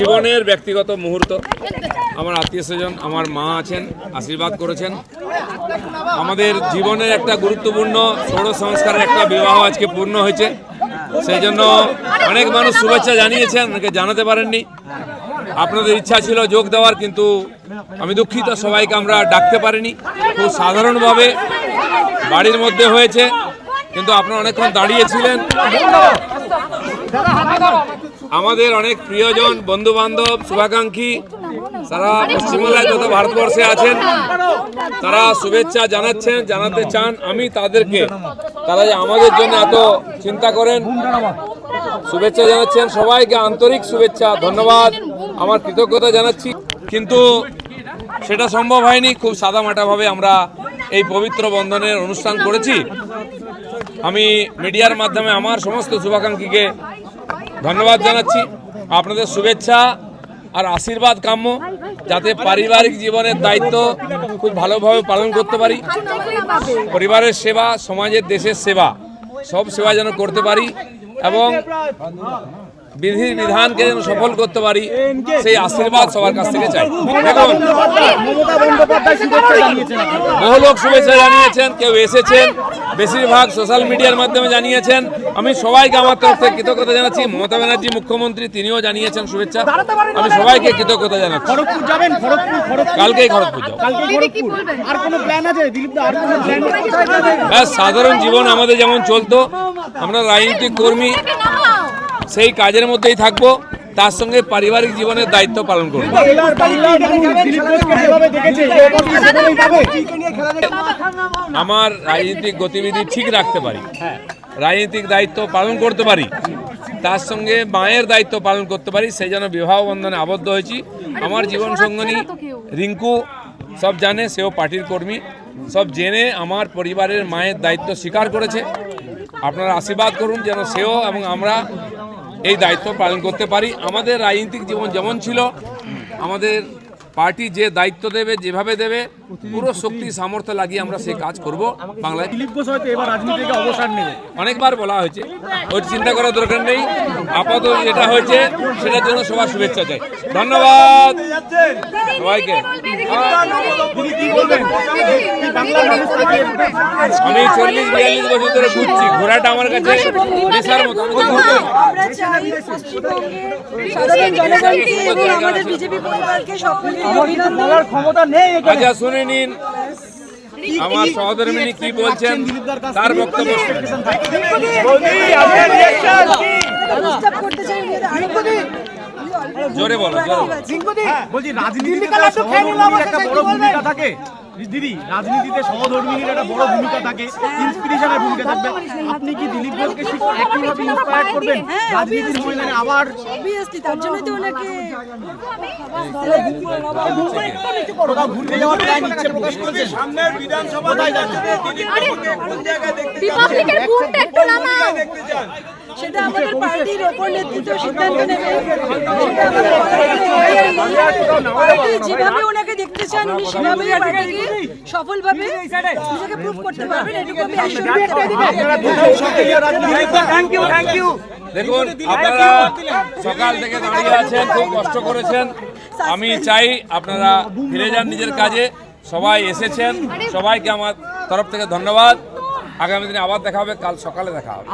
জীবনের ব্যক্তিগত মুহূর্ত। আমার আত্মীয় স্বজন, আমার মা আছেন, আশীর্বাদ করেছেন। আমাদের জীবনের একটা গুরুত্বপূর্ণ ষোড়শ সংস্কারের একটা বিবাহ আজকে পূর্ণ হয়েছে। সেই জন্য অনেক মানুষ শুভেচ্ছা জানিয়েছেন অনেকে জানাতে পারেননি। আপনাদের ইচ্ছা ছিল যোগ দেওয়ার, কিন্তু আমি দুঃখিত, সবাইকে আমরা ডাকতে পারিনি। খুব সাধারণভাবে বাড়ির মধ্যে হয়েছে, কিন্তু আপনারা অনেকক্ষণ দাঁড়িয়েছিলেন আমাদের অনেক প্রিয়জন বন্ধু বান্ধব শুভাকাঙ্ক্ষী সারা পশ্চিমবাংলায় তথা ভারতবর্ষে আছেন। তারা শুভেচ্ছা জানাচ্ছেন, জানাতে চান আমি তাদেরকে। তারা যে আমাদের জন্য এত চিন্তা করেন। শুভেচ্ছা জানাচ্ছেন সবাইকে, আন্তরিক শুভেচ্ছা, ধন্যবাদ। আমার কৃতজ্ঞতা জানাচ্ছি। কিন্তু সেটা সম্ভব হয়নি। খুব সাদামাটাভাবে আমরা এই পবিত্র বন্ধনের অনুষ্ঠান করেছি। আমি মিডিয়ার মাধ্যমে আমার সমস্ত শুভাকাঙ্ক্ষীকে ধন্যবাদ জানাচ্ছি। আপনাদের শুভেচ্ছা আর আশীর্বাদ কাম্য, যাতে পারিবারিক জীবনের দায়িত্ব খুব ভালোভাবে পালন করতে পারি। পরিবারের সেবা, সমাজের দেশের সেবা, সব সেবা যেন করতে পারি। এবং বিধি বিধানকে যেন সফল করতে পারি সেই আশীর্বাদ সবার কাছ থেকে চাই। দেখুন মমতা শুভেচ্ছা জানিয়েছেন বহু লোক শুভেচ্ছা জানিয়েছেন কেউ এসেছেন বেশিরভাগ সোশ্যাল মিডিয়ার মাধ্যমে জানিয়েছেন। আমি সবাইকে আমার তরফ থেকে কৃতজ্ঞতা জানাচ্ছি। মমতা ব্যানার্জি মুখ্যমন্ত্রী তিনিও জানিয়েছেন শুভেচ্ছা। আমি সবাইকে কৃতজ্ঞতা জানাচ্ছি। কালকেই খড়গপুর যাব। কালকে খড়গপুর আর কোনো প্ল্যান আছে? দিলীপ দা আর কোনো প্ল্যান ব্যাস সাধারণ জীবন আমাদের যেমন চলতো আমরা রাজনৈতিক কর্মী সেই কাজের মধ্যেই থাকব। তার সঙ্গে পারিবারিক জীবনের দায়িত্ব পালন করব। আমার রাজনৈতিক গতিবিধি ঠিক রাখতে পারি। রাজনৈতিক দায়িত্ব পালন করতে পারি। তার সঙ্গে মায়ের দায়িত্ব পালন করতে পারি। সেই জন্য বিবাহ বন্ধনে আবদ্ধ হয়েছি। আমার জীবন সঙ্গনী রিঙ্কু সব জানে, সেও পার্টির কর্মী। সব জেনে আমার পরিবারের মায়ের দায়িত্ব স্বীকার করেছে। আপনারা আশীর্বাদ করুন যেন সেও এবং আমরা এই দায়িত্ব পালন করতে পারি। আমাদের রাজনৈতিক জীবন যেমন ছিল আমাদের পার্টি যে দায়িত্ব দেবে যেভাবে দেবে পুরো শক্তি সামর্থ্য লাগিয়ে আমরা সেই কাজ করব বাংলায়। দিলীপ ঘোষ হয়তো এবার রাজনীতি থেকে অবসর নেবে। অনেকবার বলা হয়েছে ওই চিন্তা করার দরকার নেই। আপাতত যেটা হয়েছে সেটার জন্য সবার শুভেচ্ছা চাই। ধন্যবাদ। সবাইকে দিদি কি বলবেন কি বাংলার মানুষ তাকে আমি চল্লিশ বিয়াল্লিশ বছর ধরে ঘুরছি ঘোরাটা আমার কাছে নেশার মতো। আচ্ছা শুনে নিন। আমার সহধর্মিনী কি বলছেন? তার বক্তব্য শুনুন। ডিস্টার্ব করতে চাই উনি আরও জোরে বলো বলছি রাজনীতিতে তো সহধর্মিনীর একটা বড় ভূমিকা থাকে। দিদি রাজনীতিতে সহধর্মিনীর একটা বড় ভূমিকা থাকে ইন্সপিরেশনের ভূমিকা থাকবে। আপনি কি দিলীপ ঘোষকে একইভাবে ইন্সপায়ার করবেন? রাজনীতির ময়দানে আবার অবভিয়াসলি তার জন্যই তো ওনাকে ঘুরতে যাওয়ার প্ল্যান ইচ্ছে প্রকাশ করেছেন। কোথায় যাবেন রিপাবলিকের বুকটা একটু নামাও সেটা আমাদের পার্টির ওপর নেতৃত্ব সিদ্ধান্ত নেবে। পার্টি যেভাবে ওনাকে দেখতে চান উনি সেভাবেই পার্টিকে সফলভাবে নিজেকে প্রুভ করতে পারবেন এটুকু আমি অ্যাসিওর করতে পারি আপনারা দুজন সক্রিয় রাজনীতি থ্যাংক ইউ থ্যাংক ইউ দেখুন আপনারা সকাল থেকে দাঁড়িয়ে আছেন খুব কষ্ট করেছেন। আমি চাই আপনারা ফিরে যান নিজের কাজে। সবাই এসেছেন সবাইকে আমার তরফ থেকে ধন্যবাদ। আগামী দিনে আবার দেখা হবে কাল সকালে দেখা হবে।